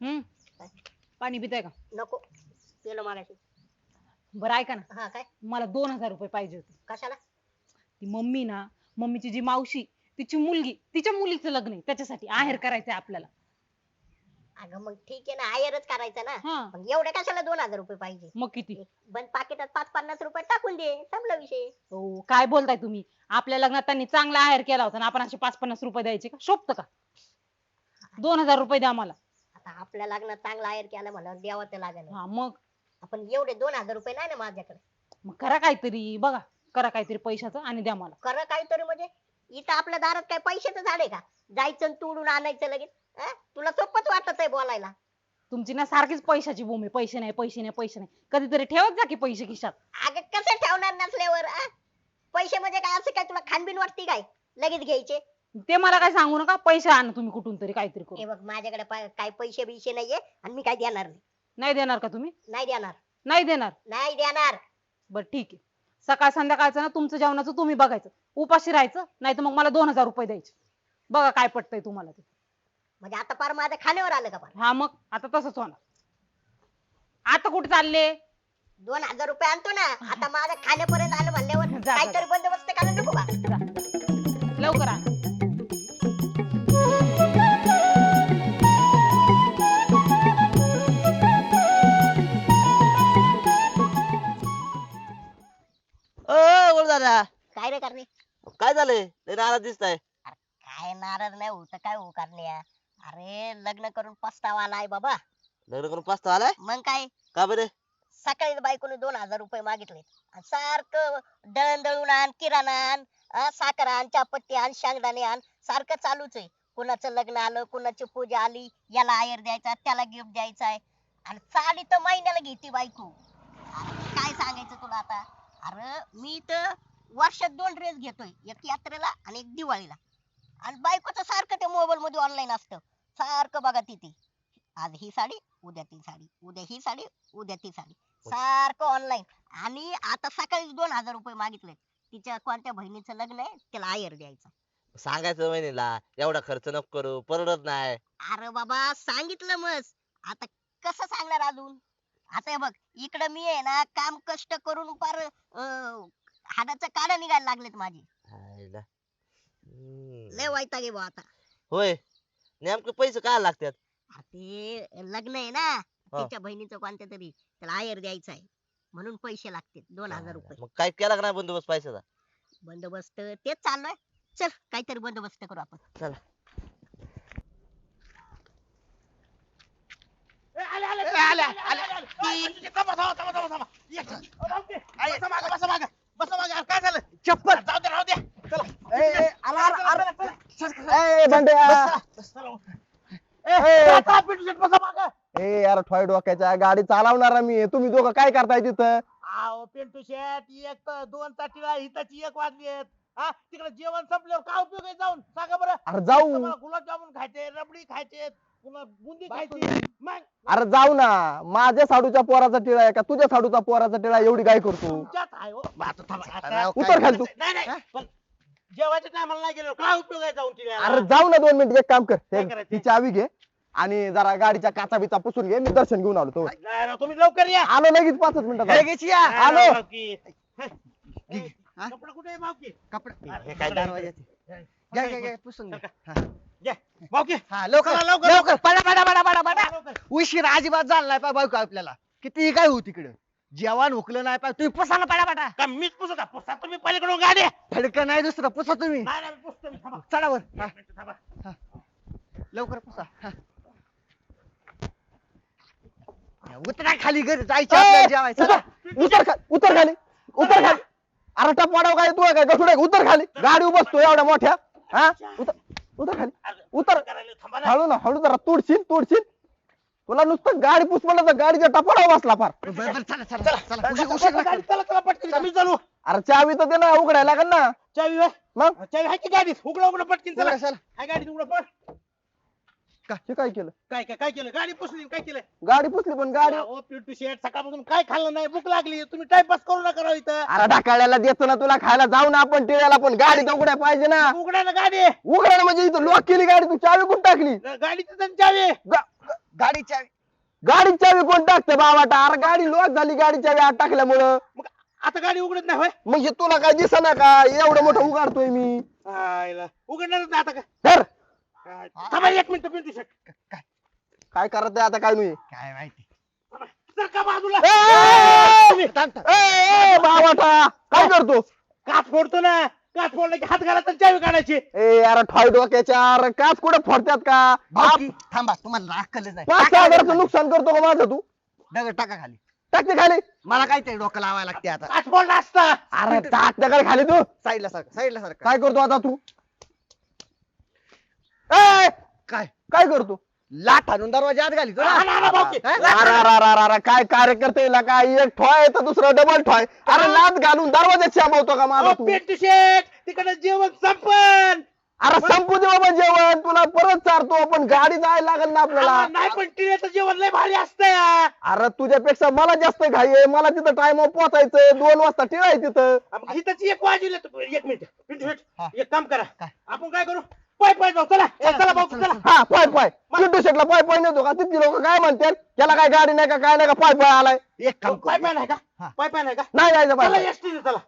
हम्म? पाणी पिताय का? नको. पेलो मागाशी बरं ऐका ना. हा काय? मला दोन हजार रुपये पाहिजे होते. कशाला? ती मम्मी ना मम्मीची जी मावशी तिची मुलगी तिच्या मुलीचं लग्न आहे त्याच्यासाठी आहेर करायचंय आपल्याला. अगं मग ठीक आहे ना आयरच करायचं ना. हा. मग एवढे कशाला दोन हजार रुपये पाहिजे? मग किती? बंद पाकिटात पाच पन्नास रुपये टाकून दे संपला विषय. हो काय बोलताय तुम्ही? आपल्या लग्नात त्यांनी चांगला आहेर केला होता ना आपण असे पाच पन्नास रुपये द्यायचे का? शोभत का? दोन हजार रुपये द्या मला आता आपल्या लग्नात चांगला आयर केला म्हणून द्यावं ते लागेल हा मग? आपण एवढे दोन हजार रुपये नाही ना माझ्याकडे. मग करा काहीतरी बघा करा काहीतरी पैशाचं आणि द्या मला. खरं काहीतरी म्हणजे? इथं आपल्या दारात काय पैशाचं झाडे का? जायचं आणि तोडून आणायचं लगेच? अं? तुला सोपच वाटत आहे बोलायला. तुमची ना सारखीच पैशाची भूमी पैसे नाही पैसे नाही पैसे नाही. कधीतरी ठेवत जा की पैसे खिशात. अगं कसं ठेवणार नसल्यावर अं? पैसे म्हणजे काय? असं काय तुला खानबिन वाटते काय? लगेच घ्यायचे? ते मला काय सांगू नका पैसे आणा तुम्ही कुठून तरी काहीतरी हे करू बघ माझ्याकडे पा- काय पैसे बिशे नाहीये आणि मी काय देणार नाही. नाही देणार का तुम्ही? नाही देणार. नाही देणार. नाही देणार. बर ठीक आहे. सकाळ संध्याकाळचं ना तुमचं जेवणाचं तुम्ही बघायचं. उपाशी राहायचं नाही तर मग मला दोन हजार रुपये द्यायचे. बघा काय पटतंय तुम्हाला ते. म्हणजे आता पार माझ्या खाण्यावर आलं का पार हा मग आता तसंच होणार. आता कुठे चालले? दोन हजार रुपये आणतो ना आता माझ्या खाण्यापर्यंत आलं म्हणल्यावर जा, जा. काहीतरी बंदोबस्त करायला नको का. जा. लवकर आणा. दादा? काय रे करणे? काय झालंय? लय नाराज दिसताय. काय नाराज नाही होत काय हो करणे? अरे लग्न करून पस्तावा आलाय बाबा. लग्न करून पाचतो आलाय? मग काय? का बरे? सकाळी बायकोने दोन हजार रुपये मागितले आणि सारखं दळण दळून आण किराणा आण अं, साखर आण चहापत्ती आण शेंगदाणे आण सारखं चालूच आहे. कुणाचं लग्न आलं कुणाची पूजा आली याला आयर द्यायचा त्याला गिफ्ट द्यायचा आहे. आणि साडी तर महिन्याला घेते बायको. अरे काय सांगायचं तुला आता? अरे मी तर वर्षात दोन ड्रेस घेतोय. एक यात्रेला आणि एक दिवाळीला. आणि बायकोचं सारखं ते मोबाईल मध्ये ऑनलाईन असतं. सारखं बघा तिथे. आज ही साडी उद्या ती साडी. उद्या ही साडी उद्या ती साडी. सारखं ऑनलाईन आणि आता सकाळी दोन हजार रुपये मागितले तिच्या कोणत्या बहिणीचं लग्न आहे त्याला आयर द्यायचा. सांगायचं वहिनीला एवढा खर्च नको करू परवडत नाही. अरे बाबा सांगितलं मस. आता कसं सांगणार अजून? आता हे बघ इकडं मी आहे ना काम कष्ट करून फार अं, हाडाचं काढा निघायला लागलेत माझे. हम्म. लय वाईट गे बा आता. होय. नेमकं पैसे काय लागतात? अरे ते लग्न आहे ना तिच्या बहिणीचं कोणत्या तरी त्याला आयर द्यायचं आहे. म्हणून पैसे लागतील दोन हजार रुपये. मग काय केला का नाही बंदोबस्त पैशाचा? बंदोबस्त तेच चाललोय चल काहीतरी बंदोबस्त करू आपण. चला. चप्पल. ए बंड्या. ए यार ठोय डोक्याच्या. गाडी चालवणार मी. तुम्ही दोघं काय करताय तिथं? आहो पिंटू शेट एक तर दोन ताटीला हिताची एक वाजली आहेत. हा तिकडे जेवण संपल्यावर काय उपयोग आहे जाऊन? सांगा बरं. अरे जाऊ. मला गुलाबजामुन खायचे रबडी खायचे पुन्हा बुंदी खायची मग अरे जाऊ ना माझ्या साडूच्या पोराचा टिळा आहे का? तुझ्या साडूचा पोराचा टिळा आहे? एवढी काय करतो? तुमच्यात आहे हो. मग आता थांबा, आता- उतर खाली तू नाही नाही पण जेवायच्या टायमाला नाही गेलो. काय उपयोग आहे जाऊन तिला अरे जाऊ ना दोन मिनिट एक काम कर. काय? ही चावी घे आणि जरा गाडीच्या काचा बिचा पुसून घे मी दर्शन घेऊन आलो तो. नाही तुम्ही लवकर या. आलो लगेच पाचच मिनिटात. नाही, आलो. मावकी. हा? कपडे कुठे आहे मावकी? कपडे अरे, हे काय दरवाजाचे घ्या घ्या घ्या पुसून घ्या. हा. घ्या, मावकी हा लवकर चला, लवकर, लवकर. पडा पडा पडा पडा पडा. लवकर. उशीर अजिबात झाला नाही पाय बायको आपल्याला. किती काय होऊ तिकडं. जेवण हुकलं नाही पाय. तुम्ही पुसा ना पडा पडा. का मीच पुसत आहे? पुसा तुम्ही पलीकडून गाडी. फडकं नाही दुसरं पुसा तुम्ही. नाही नाही, मी पुसतो मी. थांबा. चढा वर. हा, एक मिनिट थांबा. लवकर पुसा. हा. उतरा खाली घरी जायचं आपल्याला जेवायचं. चला. उतर खा- उतर खाली. उतर खाली. अरे टप वाढव काय तू काय गठुडे उतर खाली. गाडी बसतो एवढ्या मोठ्या. हा? उतर. उतर खाली. उतर. करायला थांबा ना. हळू ना हळू जरा तुडशील तुडशील. तुला नुसतं गाडी पुस म्हणलं तर गाडीच्या टपाडावर बसला फार. बरं, बरं, चला चला चला उशीर उशीर नका. गाडी चला चला पटकन. मी चालू. अरे चावी तर दे ना उघडायला लागेल ना. चावी होय? मग? चावी आहे की गाडीत? उघडा उघडा पटकन चला. चला, चला. हाय गाडीत उघडा हे काय केलं? काय काय काय केलं? गाडी पुसली काय केलं? गाडी पुसली पण गाडी ओ पिंटू शेट सकाळपासून काय खाल्लं नाही? भूक लागली. तुम्ही टाइमपास करू नका राव इथं. अरे ढाकाळ्याला देतो ना तुला खायला जाऊ ना आपण टिळ्याला पण. गाडी तर उघड्या पाहिजे ना. उघडा ना गाडी. उघडा ना म्हणजे इथं लॉक केली गाडी तू चावी कोण टाकली? गाडीची चावी. गा- गाडीच्या गाडी चावी. कोण टाकते बाबाटा? अरे गाडी लॉक झाली गाडी चावी आत टाकल्यामुळं. मग आता गाडी उघडत नाही होय? म्हणजे तुला काय दिसना का? एवढं मोठं उघडतोय मी. आयला. उघडणारच नाही आता का? धर? थांबा एक मिनिट पिंटू शेट. काय करत आहे आता काय नाही काय माहिती. सर का बाजूला. ए, ए, ए, बाबाटा काय करतो? काच फोडतो ना. काच फोडला की हात घालायचा आणि चावी काढायची. ए यार ठॉय डोक्याच्या अरे काच कुठं फोडतात का? थांबा तुम्हाला अक्कलच नाही. पाच टाका हजाराचं. नुकसान करतो का माझं तू? दगड टाका खाली. टाकते खाली. मला काय ते डोकं लावायला लागते आता. काच फोडला असता. अरे टाक दगड खाली तू. साईडला सारखं साईडला सारखं. काय करतो आता तू? ए, काय काय करतो? लाट आणून दरवाजा आत घाली हा, भाऊकी. अरे अरे अरे अरे, अरे काय कार्यकर्ते काय? एक ठॉय तर दुसरं डबल ठॉय. अरे लात घालून दरवाजात शाबवतो का अहो, तू? पिंटू शेट तिकडे जेवण संपन अरे संपू दे बाबा जेवण. तुला परत चारतो पण गाडी जायला लागेल ना आपल्याला. नाही पण टिळेचं जेवण लय भारी असतं अरे तुझ्यापेक्षा मला जास्त घाई आहे. मला तिथं टाइम पोहोचायचंय दोन वाजता टिळाय तिथं. मग हिताची एक वाजले एक मिनिट पिंटू हा. शेट एक काम करा. काय? आपण काय करू? पाय पाय जाऊ चला. ए, चला भाऊ चला, हा पाय पाय. पिंटू शेटला पाय पाय नेतो का? तिथली लोक काय म्हणतात? त्याला काय गाडी नाही का काय नाही का पाय पाय आलाय. एक काम पाय करू. पाय नाही का. पाय पाय नाही का? नाही जायचं चला पाय. एसटीने चला.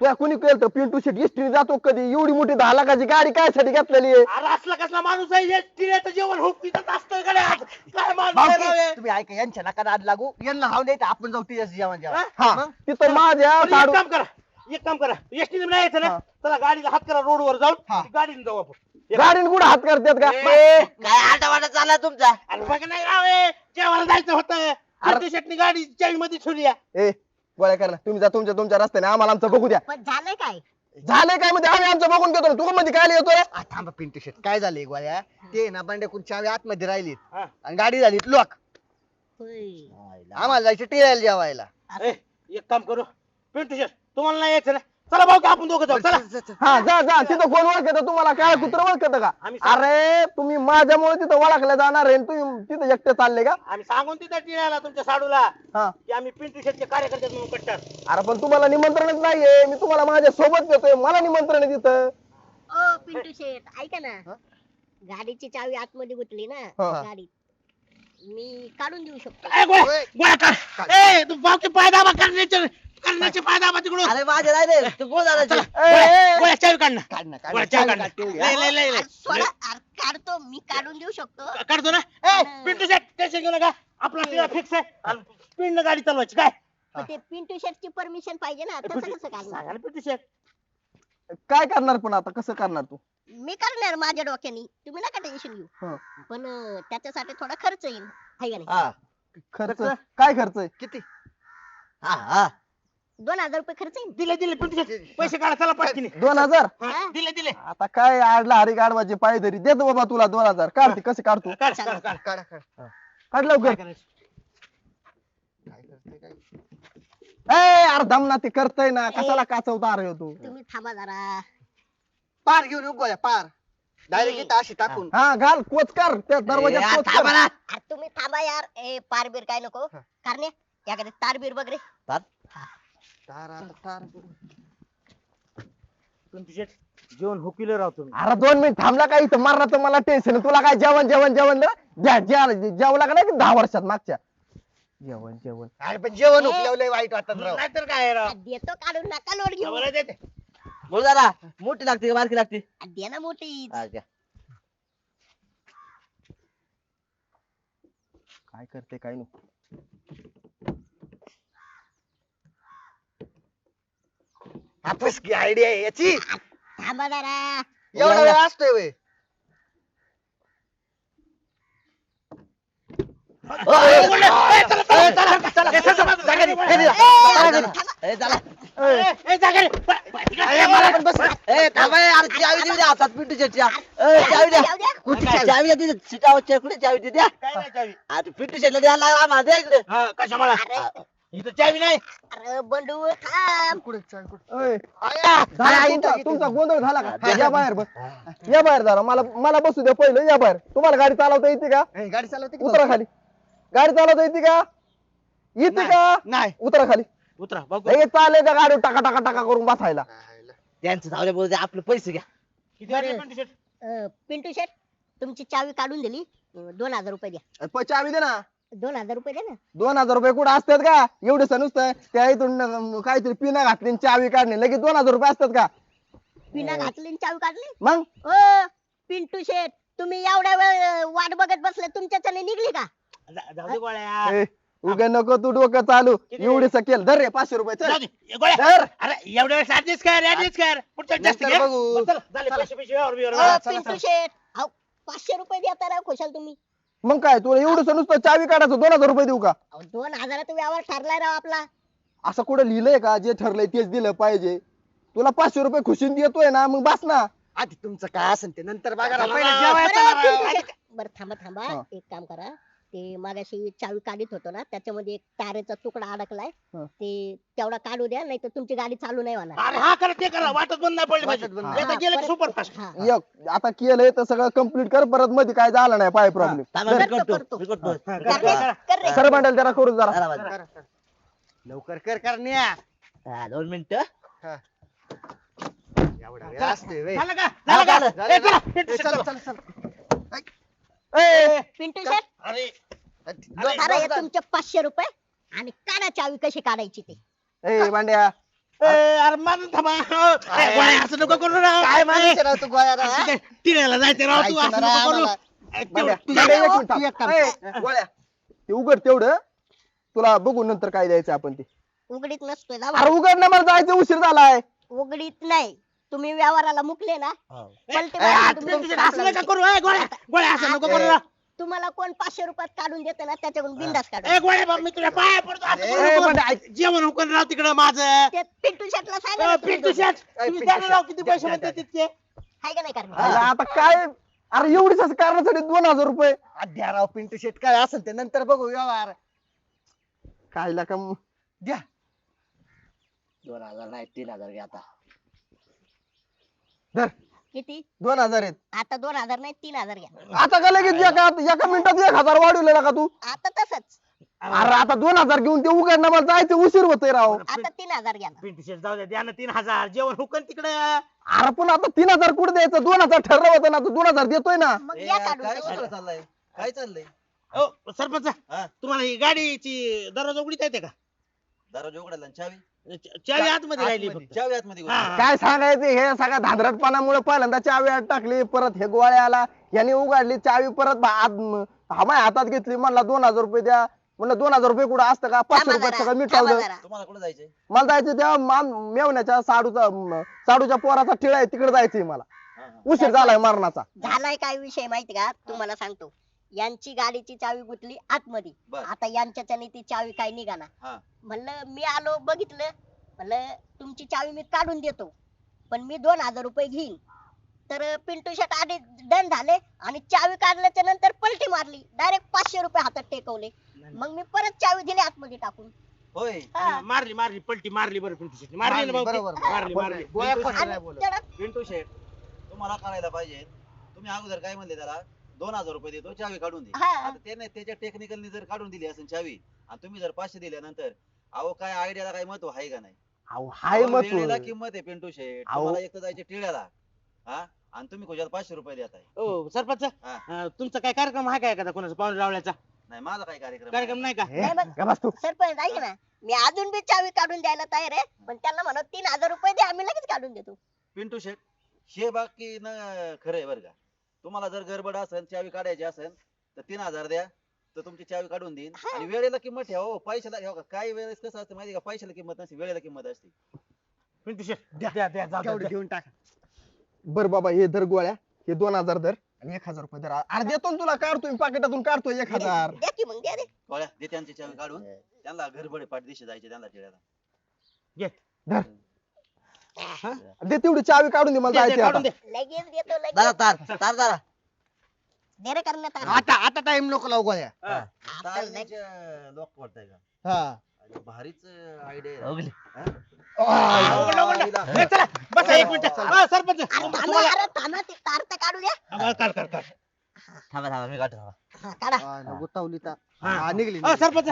तुला कुणी केलं तर पिंटू शेट इस्त्री जातो कधी? एवढी मोठी दहा लाखाची गाडी काय साठी घेतलेली आहे? अरे असला कसला माणूस आहे टिळेचं जेवण हो पितच असतं गड्या. काय माणूस आहे राव भाऊकी? तुम्ही ऐका यांच्या नका नाद लागू. यांना राहून द्यायचं आपण जाऊ तिच्या जेवण जेवण. हा? हा मग? तिथं माझ्या बरं, एक साडू काम करा एक काम करा. एसटीने नाही यायचं ना? हा. चला गाडीला हात करा रोडवर जाऊन हा. गाडीने जाऊ आपण. गाडीने कुठं हात करतात का? ए, काय आटावाटा चालला तुमचा? अरे बघ नाही राव हे, जेवायला जायचं होतं. पिंटू शेटनी गाडी चावी मध्ये ठेवली आहे. ए गोळ्या कर ना. तुम्ही जा तुमच्या तुमच्या रस्त्याने. आम्हाला आमचं बघू द्या. पण झालंय काय? झाले काय म्हणजे? आम्ही आमचं बघून घेतो ना. तू मध्ये काय येतोय आ, थांबा पिंटू शेट. काय झालंय गोळ्या? ते ना बंड्याकून चावी आतमध्ये राहिली हा. आणि गाडी झाली लॉक होय. आम्हाला जायचं टिळायला जेवायला. ए, एक काम करू. पिंटू शेट तुम्हाला नाही यायचं ना? चला भाऊ की आपण दोघं जाऊ चला हा जा जा. तिथं कोण ओळखत तुम्हाला? काय कुत्र ओळखत का? आम्ही अरे तुम्ही माझ्यामुळे तिथं ओळखलं जाणार आहे आणि तुम्ही तिथं एकटे चालले का? आम्ही सांगून तिथं टिळायला तुमच्या साडूला हा. की आम्ही पिंटू शेटचे कार्यकर्ते म्हणून कट्टर. अरे पण तुम्हाला निमंत्रणच नाहीये. मी तुम्हाला माझ्या सोबत देतोय मला निमंत्रण आहे तिथं. ओ पिंटू शेठ ऐका ना. गाडीची चावी आतमध्ये गुतली ना हा. गाडीत. मी काढून देऊ शकतो. ए, गोळ्या. ए, तू भाऊकी पायदाबा करण्याचे. करण्याचे पायदाबा तिकडून. अरे माझे नाही रे तू बोल ए, गोळ्या चावी काढ ना. काढ ना, काढ ना, गोळ्या चावी काढ. ना. लय, लय, लय, लय. अरे सोडा, अरे काढतो मी काढून देऊ शकतो. काढतो ना? ए पिंटू शेट टेन्शन घेऊ नका. आपला टिळा फिक्स आहे. आणि स्पीड गाडी चालवायची काय? पण ते पिंटू शेटची परमिशन पाहिजे ना तसं कसं सांगा काढणार? ना पिंटू शेट. काय करणार पण आता? कसं करणार तू? मी करणार माझ्या डोक्याने. तुम्ही नका टेन्शन घेऊ. हं. पण अं, त्याच्यासाठी थोडा खर्च येईल. हाय का नाही? हा. खर्च? काय खर्च आहे? किती? हा हा. दोन हजार रुपये खर्च येईल दिले दिले शेट पैसे काढा चला पाठकीने दोन हजार? हा, दिले दिले. आता काय आडला हरी गाडवाची पाय धरी देतो बाबा तुला दोन हजार. काढते कसे काढतो? काढ काढ काढ. काढा काढ. काढ लवकर. काय करायचं? काय करते काय? ए अरे दम ना ते करतय ना. कशाला काचवता अरे तू? तुम्ही थांबा जरा. पार घेऊन येऊ गोळ्या पार. डायरेक्ट इथं अशी टाकून. हा घाल कोच कर. त्या कोच कर. अरे तुम्ही थांबा यार. ए पारबीर काय नको. कारणे याकडे तारबीर वगैरे तार आता तार जेवण हुकिले राव तुम्ही. अरे दोन मिनिट थांबला का इथं? मारणार मला टेन्शन तुला काय जेवण जेवण जेवण? दे. ज्या- ज्या- जेवला का नाही दहा वर्षात मागच्या. जेवण जेवण. अरे पण जेवण उकल्यावर लय वाईट वाटत राव. नाहीतर काय राव? देतो काढून नका लोड घेऊ देते. बोल जरा मोठी लागते का? बारकी लागते? दे ना मोठी हा, घ्या. काय करते काय नको आपस की आयडिया आहे याची? थांबा जरा. एवढा वेळ असतोय वे. हे मला हातात पिंटू शेटच्या चावी द्या. कुठे चावी द्या. तिथे कुठे चावी पिंटू शेटला द्यायला लागला आम्हाला द्या. इकडे. हा, कशामुळं? अरे इथं चावी नाही. अरे बंडू थांब. कुठे चाल कुठे ओय, आया! झाला आया, तुमचा इथं, इथं. तुमचा गोंधळ झाला का? या बाहेर बस. या बाहेर जरा मला मला बसू द्या पहिलं या बाहेर. तुम्हाला गाडी चालवता येते का? ए, गाडी चालवते की उतरा खाली. गाडी चालवता येते का? येते का? नाही. उतरा खाली. उतरा बघू. हे चालले का गाडी टाका टाका टाका करून बसायला? त्यांचं जाऊ द्या बोलू द्या आपले पैसे घ्या. किती वाटले पण t-shirt? अं, पिंटू शेट तुमची चावी काढून दिली. अं, दोन हजार रुपये द्या. चावी दे ना. दोन हजार रुपये ना. दोन हजार रुपये कुठे असतात का? एवढे सण नुसतं त्या इथून काहीतरी पिना घातली आणि चावी काढली. लगेच दोन हजार रुपये असतात का? पिना घातली आणि चावी काढली? मग? ओ पिंटू शेट तुम्ही एवढ्या वेळ वाट बघत बसले तुमच्याच्याने निघली का? जा- जाऊ दे गोळ्या. ए, उगा नको तू डोकं चालू. किती एवढी सकेल धर रे पाचशे रुपये चल. जाऊ दे ए, गोळ्या. धर. अरे एवढ्या वेळेस ऍडजस्ट कर ऍडजस्ट कर. पुढच्या जास्त नंतर घे. बघू. बरं, चला, झाले पैसे पैसे व्यवहार बिवहार. अ, चला, पिंटू शेट अहो, पाचशे रुपये द्या राव खुशाल तुम्ही. मग काय तुला एवढं नुसतं चावी काढायचं दोन हजार रुपये देऊ का? अहो, दोन हजाराचा व्यवहार ठरलाय राव आपला. असं कुठं लिहिलंय का? जे ठरलंय तेच दिलं पाहिजे. तुला पाचशे रुपये खुशीन देतोय ना मग बस ना. आधी तुमचं काय असेल ते नंतर बघा ना चला, पहिलं चला, जेवायचं बरं, ना पिंटू राव. शेट. बरं थांबा थांबा. हा. एक काम करा. ते मागाशी चावी काढीत होतो ना त्याच्यामध्ये एक तारेचा तुकडा अडकलाय हा. ते तेवढा काढू द्या नाही तर तुमची गाडी चालू नाही होणार अरे हा करा ते करा वाटत बंद नाही पडली वाटत पाहिजे नाही गेलं हा. एक आता केलंय तर सगळं कंप्लीट कर परत मध्ये काय झालं नाही पाय प्रॉब्लेम थांबा, मी करतो, करतो करतो. मी करतो कर रे, कर रे. सर मंडल जरा करू जरा. कर. लवकर कर करण्या हा, दोन मिनिटं एवढा वेळ असते व्हय. झालं का झालं का ए, चला, चल चला. पिंटू शेट अरे धरा हे तुमचे पाचशे रुपये आणि काढा चावी कशी काढायची ते? ए भांड्या. अरे मारून थांबा. ए, गोळ्या, असं नको करू राव. काय राव तू हा? जायचं राव तू असं नको करू. आम्हाला. ए, तेवढं भांड्या, तुझ्या- भांड्या, एक मिनिट थांब. तू एक काम ए, गोळ्या. ते उघड तेवढं. तुला बघू नंतर काय द्यायचं आपण ते. उघडीत नसतोय अरे उघड ना मला जायचं उशीर झालाय. उघडीत नाही. तुम्ही व्यवहाराला मुकले ना हो. पलटी ए, मारून तुम्ही असं नका करू ए, गोळ्या गोळ्या असं नको करू राव. तुम्हाला कोण पाचशे रुपयात काढून देतं ना त्याच्याकडून बिंदास काढून ए, गोळ्या बाबा, मी तुझ्या पाया पडतो असं ए, करू ए, नको. भांड्या, ऐक. जेवण राव तिकडं माझं ते पिंटू शेटला सांगा ना ए, तुम्ही पिंटू दोघं. शेट तुम्ही पिंटू द्या ना राव शेट. किती पैसे म्हणते. तितके हाय का नाही अरे करणार आता काय अरे एवढीच कारणासाठी दोन हजार रुपये अद्या राव पिंटू शेट काय असेल ते नंतर बघू व्यवहार काय का द्या दोन हजार नाही तीन हजार घ्या आता धर. किती? दोन हजार आहेत. आता दोन हजार नाही तीन हजार घ्या. आता का लगेच एका एका मिनिटात एक हजार वाढवलेला का तू? आता तसंच. अरे आता दोन हजार घेऊन ते उघडणं मला जायचं उशीर होतोय राव. आता तीन हजार घ्या ना. पिंटू शेट जाऊ द्या द्या ना तीन हजार. जेवण हुकन तिकडे. अरे पण आता तीन हजार कुठे द्यायचं? दोन हजार ठरलं होतं ना आता दोन हजार देतोय ना. मग या काय चाललाय? काय चाललंय? ओ सरपंच हा. तुम्हाला ही गाडीची दरवाजा उघडीत येते का? दरवाजा उघडायला आणि चावी? चावी आतमध्ये राहिली आतमध्ये. फक्त चावी आतमध्ये हा, घुसली. काय सांगायचं हे सगळ्या धांदरटपणामुळे पहिल्यांदा चावी आत टाकली परत हे गोळ्या आला याने उघडली चावी परत भा- आत- म- हमाय हातात घेतली म्हणला दोन हजार रुपये द्या. म्हणलं दोन हजार रुपये कुठं असतं का? पाचशे थांबा जरा, सगळं थांबा जरा. तुम्हाला कुठे जायचंय? मला जायचं त्या मान मेवण्याच्या साडूचा म, साडूच्या पोराचा टिळा आहे तिकडे जायचंय मला. हा, हा. उशीर झालाय मरणाचा. झालाय काय विषय माहिती का? तुम्हाला सांगतो. यांची गाडीची चावी गुतली आतमध्ये. बर. आता यांच्याच्याने ती चावी काय निघाना. हा. म्हणलं मी आलो बघितलं. म्हणलं तुमची चावी मी काढून देतो. पण मी दोन हजार रुपये घेईन. तर पिंटू शेट आधी डन झाले आणि चावी काढल्याच्या नंतर पलटी मारली. डायरेक्ट पाचशे रुपये हातात टेकवले. मग मी परत चावी दिली आतमध्ये टाकून. होय. हा. मारली मारली पलटी मारली बरं पिंटू शेट मारली ना भाऊ ती? बरोबर, मारली मारली. गोळ्या पिंटू आणि. त्याला- पिंटू शेठ तुम्हाला कळायला पाहिजे. तुम्ही अगोदर काय म्हणले त्याला? दोन हजार रुपये देतो चावी काढून दे. हा. आता त्याने त्याच्या टेक्निकलनी जर काढून दिली असेल चावी आणि तुम्ही जर पाचशे दिल्यानंतर अहो काय आयडियाला काय महत्त्व आहे का नाही? अहो, हाय अहो, मग वेळेला किंमत आहे पिंटू शेठ. अहो. तुम्हाला एक तर जायचे टिळ्याला. हा? आणि तुम्ही खुशाल पाचशे रुपये देताय. ओ सरपंच हा. अं, तुमचा काय कार्यक्रम आहे काय एखादा कोणाचा? पाहुणे रावल्याचा नाही माझा काय कार्यक्रम कार्यक्रम नाही का? नाही बघ. का बस तू. सरपंच ऐक ना. मी अजून बी चावी काढून द्यायला तयार आहे पण त्यांना म्हणत तीन हजार रुपये द्या आम्ही लगेच काढून देतो. पिंटू शेठ हे बाकी न खरं आहे बरं का. तुम्हाला जर गडबड असेल चावी काढायची असेल तर तीन हजार द्या. तर तुमची चावी काढून देईन. आणि वेळेला किंमत ठेवा हो पैशाला ठेवा. काही वेळेस कसं असतं माहिती का? पैशाला किंमत नसते वेळेला किंमत असते. पिंटू शेट द्या द्या द्या जाऊ द्या, तेवढं द्या. घेऊन टाका. बर बाबा हे धर गोळ्या. हे दोन हजार धर. आणि एक हजार रुपये धर. अरे देतो ना तुला काढतोय पाकिटातून काढतोय एक हजार. द्या की मग द्या रे. गोळ्या दे त्यांची चावी काढून. त्यांना घरबडे पाठ दिशे जायचे त्यांना टिळ्याला घे. दे तेवढी चावी काढून दे मला दे, दे, जायचं काढून आता. दे. लगेच देतो दादा लगेच तार तार दादा. दे रे. आता आता टाइम नको लावू गोळ्या. हा. आता लग- लॉक पडताय का? हा. अरे, भारीच आयडिया उगली. उघडलं, उघडलं. ए, चला बसा एक मिनिट. हा, सरपंच अरे थांबा, तुम्हाला अरे थांबा, ते तार तर काढू द्या. हा, काढ काढ काढ थांबा थांबा मी काढतो थांबा. हा, काढा. हा, गुतावली तर. हा. हा, निघली हा, निघली. सरपंच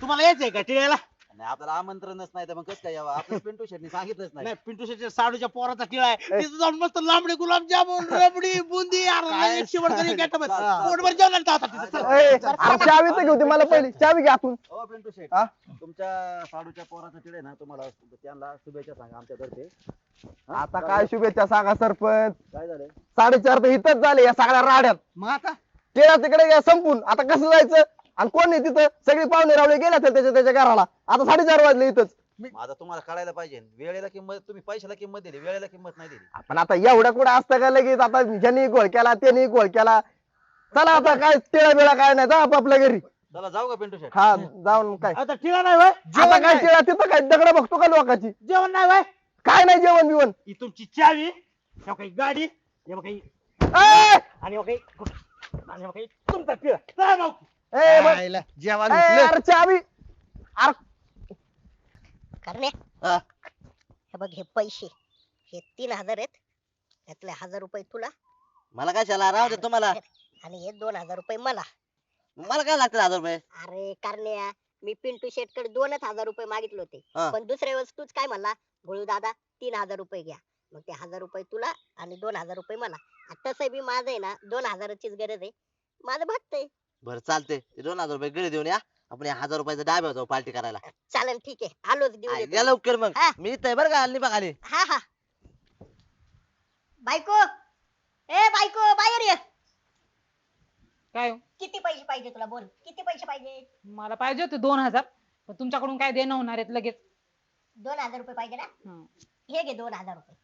तुम्हाला यायचंय का टिळ्याला? आणि आपल्याला आमंत्रणच नाही तर मग कसं काय यावं? आपल्याला पिंटू शेटनी सांगितलंच नाही. नाही पिंटू शेटच्या साडूच्या पोराचा टिळा आहे. तिथं जाऊन मस्त लांबडे गुलाबजामुन रबडी बुंदी काय. पोटभर जेवणार जातात तिथं. चला. ए, अरे चावी तर घेऊ दे मला पहिली. चावी घ्या आतून हो पिंटू शेट. हा? तुमच्या साडूच्या पोराचं तिळे ना तुम्हाला त्यांना शुभेच्छा सांगा आमच्यातर्फे हा? आता काय शुभेच्छा सांगा सरपंच? काय झालं? साडेचार तर इथंच झाले या सगळ्या राड्यात. मग आता? केळा तिकडे संपून. आता कसं जायचं? आणि कोण नाही तिथं? सगळी पाहुणे रावळे गेले असेल त्याच्या त्याच्या घराला. आता साडेचार वाजले इथंच. आता तुम्हाला कळायला पाहिजे. वेळेला किंमत तुम्ही पैशाला किंमत दिली वेळेला किंमत नाही दिली. पण आता एवढं कुठं असतं का लगेच? आता ज्यांनी गोळ केला त्यांनी गोळ केला. चला आता काय टिळा बिळा काय नाही. जा आपापल्या घरी. चला जाऊ का पिंटू शेट हा जाऊन काय? आता टिळा नाही वय आता जेवण काय नाही. टिळा तिथं काय दगड बघतो का लोकांची? जेवण नाही वय काय नाही जेवण बिवण? ही तुमची चावी हे काही गाडी हे बघा ही- ए! आणि हे काही आणि हे काही तुमचा टिळा चला भाऊ. ए, बघ. आईला जेवण ए, उठलं. अरे चावी. अरे. करणे हा. हे बघ हे पैसे हे तीन हजार आहेत. त्यातले हजार रुपये तुला. मला काय शाला राहू दे तुम्हाला. आणि हे दोन हजार रुपये मला. मला काय लागतं हजार रुपये? अरे करण्या मी पिंटू शेटकडे दोनच हजार रुपये मागितले होते. हा. पण दुसऱ्या वेळेस तूच काय म्हणला? गोळू दादा तीन हजार रुपये घ्या. मग ते हजार रुपये तुला आणि दोन हजार रुपये मला. आता तसं बी माझं आहे ना दोन हजाराचीच गरज आहे. माझं भागतंय. बरं चालते ते दोन हजार रुपये गळे देऊन या. आपण या हजार रुपयाचा डाब्यावर जाऊ पार्टी करायला. चालेल ठीक आहे. आलोच देऊ आई, देतो. या लवकर मग. हा. मी इथं आहे बरं का हा हा. बायको. ए बायको बाहेर ये. काय हो? किती पैसे पाहिजे तुला? बोल. किती पैसे पाहिजे? मला पाहिजे होते दोन हजार पण तुमच्याकडून काय देणं होणार आहेत लगेच. दोन हजार रुपये पाहिजे ना? हं. हे घे दोन हजार रुपये.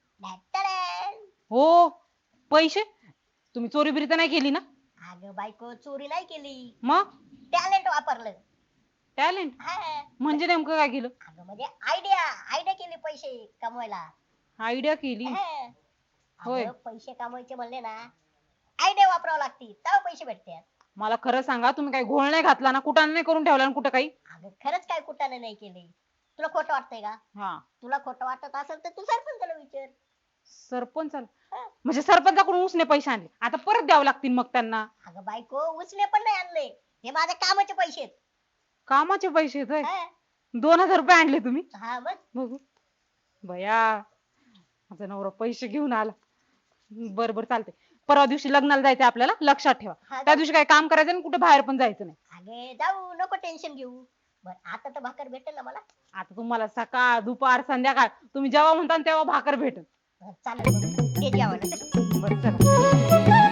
हो पैसे? तुम्ही चोरी बिरी तर नाही केली ना? अगं बायको चोरी नाही केली. मग? टॅलेंट वापरलं. टॅलेंट हा. म्हणजे नेमकं काय केलं? अगं म्हणजे आयडिया आयडिया केली पैसे कमवायला. आयडिया केली? हा. होय. अगं, पैसे कमवायचे म्हणले ना आयडिया वापरावं लागती तेव्हा पैसे भेटतात. मला खरं सांगा तुम्ही काही घोळ नाही घातला ना कुठं नाही करून ठेवला ना कुठं काही? अगं खरंच काय कुठाने नाही केले. तुला खोटं वाटतंय का? हा. तुला खोटं वाटत असेल तर तू सरपंचाला विचार. सरपंच. म्हणजे सरपंचाकडून उसने पैसे आणले. आता परत द्यावं लागतील मग त्यांना. अगं बायको उचले पण नाही आणले. हे माझ्या कामाचे पैसे आहेत. कामाचे पैसे आहेत होय. हा. दोन हजार रुपये आणले तुम्ही? हा मग? बघू. बया माझा नवरा पैसे घेऊन आला. बर बर चालते परवा दिवशी लग्नाला जायचं आपल्याला लक्षात ठेवा. हा त्या दिवशी काही काम करायचं कुठे बाहेर पण जायचं नाही. अगे जाऊ नको टेन्शन घेऊ. बर आता तर भाकर भेटेल ना मला? आता तुम्हाला सकाळ दुपार संध्याकाळ तुम्ही जेव्हा म्हणता ना तेव्हा भाकर भेटेल. चालेल ते जेवायला चल. बरं